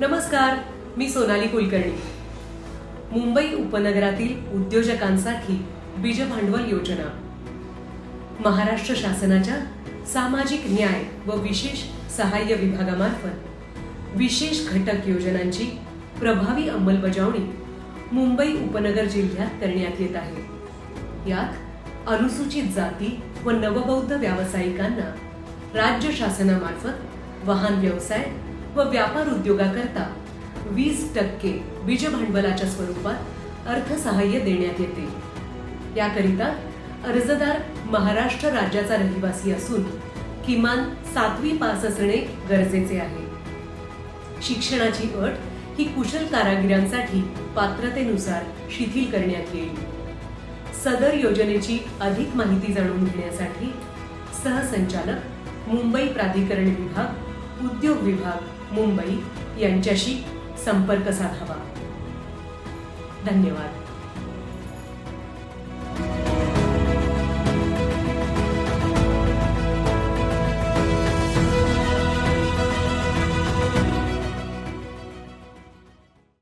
नमस्कार मी सोनाली कुलकर्णी. मुंबई उपनगरातील उद्योजकांसाठी बीज भांडवल योजना. महाराष्ट्र शासनाच्या सामाजिक न्याय व विशेष सहाय्य विभागामार्फत विशेष घटक योजनांची प्रभावी अंमलबजावणी मुंबई उपनगर जिल्ह्यात करण्यात येत आहे. यात अनुसूचित जाती व नवबौद्ध व्यावसायिकांना राज्य शासनामार्फत वाहन व्यवसाय व व्यापार उद्योगाकरता वीस टक्के बीज भांडवलाच्या स्वरूपात अर्थसहाय्य देण्यात येते. याकरिता अर्जदार महाराष्ट्र राज्याचा रहिवासी असून किमान सातवी पास असणे गरजेचे आहे. शिक्षणाची अट ही कुशल कारागिरांसाठी पात्रतेनुसार शिथिल करण्यात येईल. सदर योजनेची अधिक माहिती जाणून घेण्यासाठी सहसंचालक मुंबई प्राधिकरण विभाग उद्योग विभाग मुंबई यांच्याशी संपर्क साधावा. धन्यवाद.